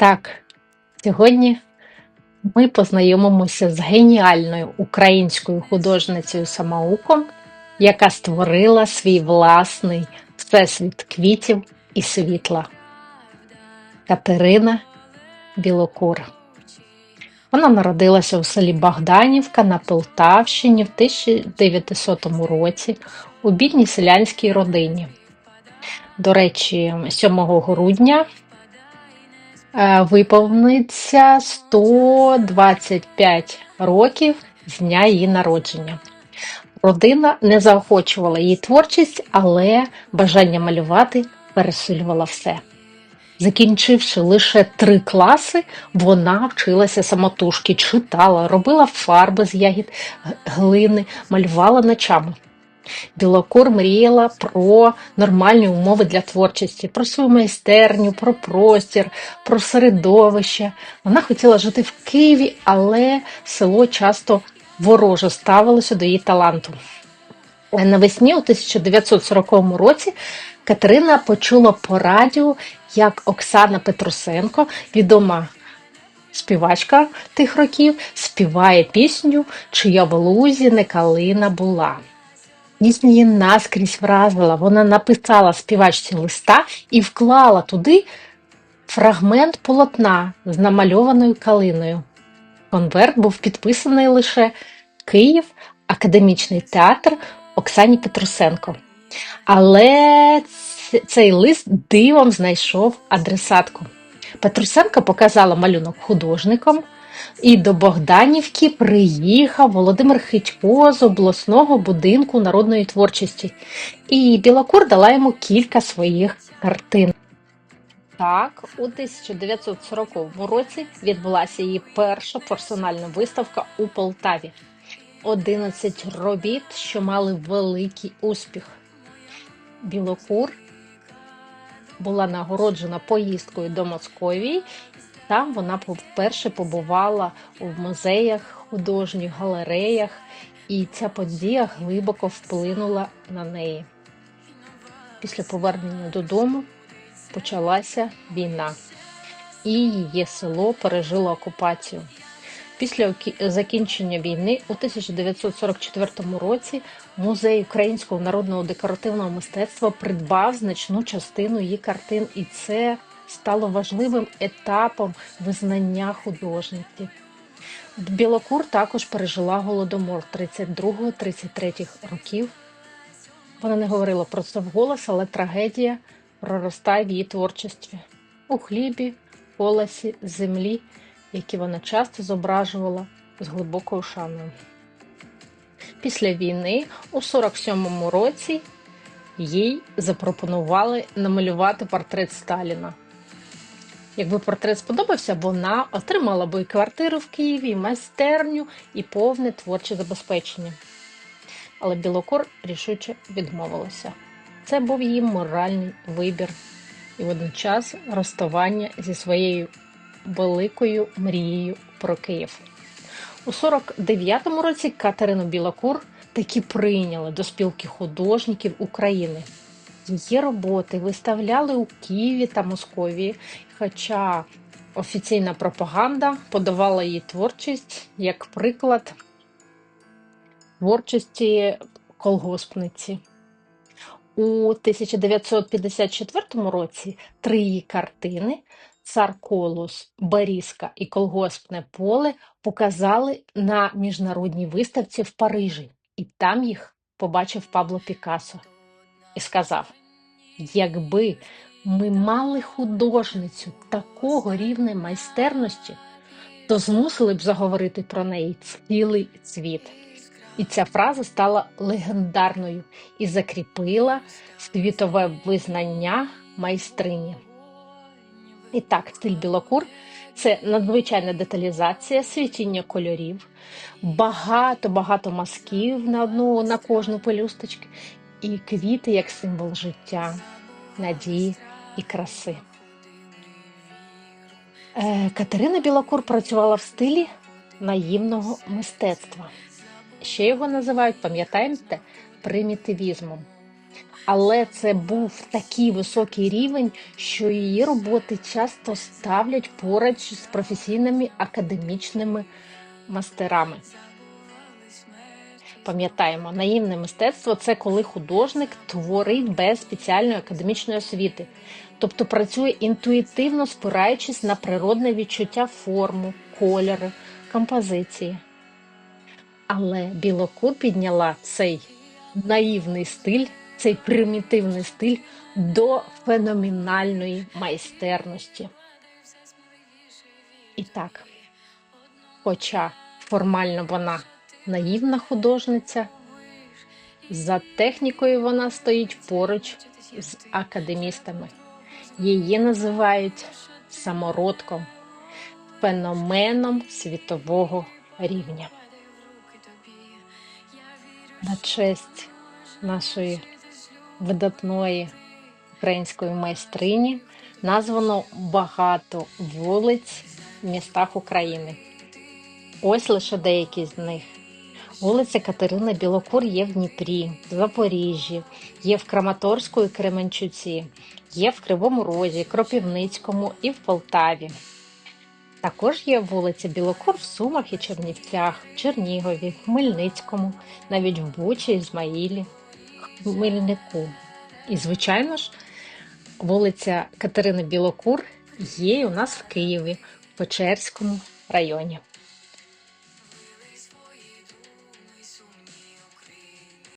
Так, сьогодні ми познайомимося з геніальною українською художницею самоуком, яка створила свій власний всесвіт квітів і світла. Катерина Білокур. Вона народилася у селі Богданівка на Полтавщині в 1900 році у бідній селянській родині. До речі, 7 грудня виповниться 125 років з дня її народження. Родина не заохочувала її творчість, але бажання малювати пересилювала все. Закінчивши лише три класи, вона вчилася самотужки, читала, робила фарби з ягід глини, малювала ночами. Білокур мріяла про нормальні умови для творчості, про свою майстерню, про простір, про середовище. Вона хотіла жити в Києві, але село часто вороже ставилося до її таланту. Навесні у 1940 році Катерина почула по радіо, як Оксана Петрусенко, відома співачка тих років, співає пісню Чия в лузі не калина була. Пісня її наскрізь вразила. Вона написала співачці листа і вклала туди фрагмент полотна з намальованою калиною. Конверт був підписаний лише Київ, академічний театр Оксані Петрусенко. Але цей лист дивом знайшов адресатку. Петрусенко показала малюнок художникам, і до Богданівки приїхав Володимир Хитько з обласного будинку народної творчості. І Білокур дала йому кілька своїх картин. Так, у 1940 році відбулася її перша персональна виставка у Полтаві. 11 робіт, що мали великий успіх. Білокур була нагороджена поїздкою до Московії. Там вона вперше побувала у музеях, художніх галереях, і ця подія глибоко вплинула на неї. Після повернення додому почалася війна, і її село пережило окупацію. Після закінчення війни у 1944 році музей українського народного декоративного мистецтва придбав значну частину її картин, і це стало важливим етапом визнання художниці. Білокур також пережила голодомор 32-33 років. Вона не говорила про це вголос, але трагедія проростає в її творчості у хлібі, колесі, землі, які вона часто зображувала з глибокою шаною. Після війни у 47-му році їй запропонували намалювати портрет Сталіна. Якби портрет сподобався, вона отримала би і квартиру в Києві, і майстерню і повне творче забезпечення. Але Білокур рішуче відмовилася. Це був її моральний вибір і водночас розставання зі своєю великою мрією про Київ. У 49-му році Катерину Білокур таки прийняли до спілки художників України. Її роботи. Виставляли у Києві та Московії, хоча офіційна пропаганда подавала її творчість як приклад творчості колгоспниці. У 1954 році три її картини Цар Колос, Барізка і Колгоспне поле показали на міжнародній виставці в Парижі, і там їх побачив Пабло Пікассо і сказав: якби ми мали художницю такого рівня майстерності, то змусили б заговорити про неї цілий світ. І ця фраза стала легендарною і закріпила світове визнання майстрині. І так, стиль білокур це надзвичайна деталізація, світіння кольорів, багато-багато мазків на одну на кожну пелюсточку, і квіти як символ життя, надії і краси. Е, Катерина Білокур працювала в стилі наївного мистецтва. Ще його називають, пам'ятаєте, примітивізмом. Але це був такий високий рівень, що її роботи часто ставлять поруч з професійними академічними мастерами. Пам'ятаємо, наївне мистецтво це коли художник творить без спеціальної академічної освіти, тобто працює інтуїтивно спираючись на природне відчуття форму, кольори, композиції. Але Білокур підняла цей наївний стиль, цей примітивний стиль до феноменальної майстерності. І так, хоча формально вона наївна художниця, за технікою вона стоїть поруч з академістами. Її називають самородком, феноменом світового рівня. На честь нашої видатної української майстрині названо багато вулиць в містах України. Ось лише деякі з них. Вулиця Катерини Білокур є в Дніпрі, в Запоріжжі, є в Краматорську і Кременчуці, є в Кривому Розі, Кропівницькому і в Полтаві. Також є вулиця Білокур в Сумах і Чернівцях, Чернігові, Хмельницькому, навіть в Бучі, Ізмаїлі, Хмельнику. І, звичайно ж, вулиця Катерини Білокур є у нас в Києві, в Печерському районі.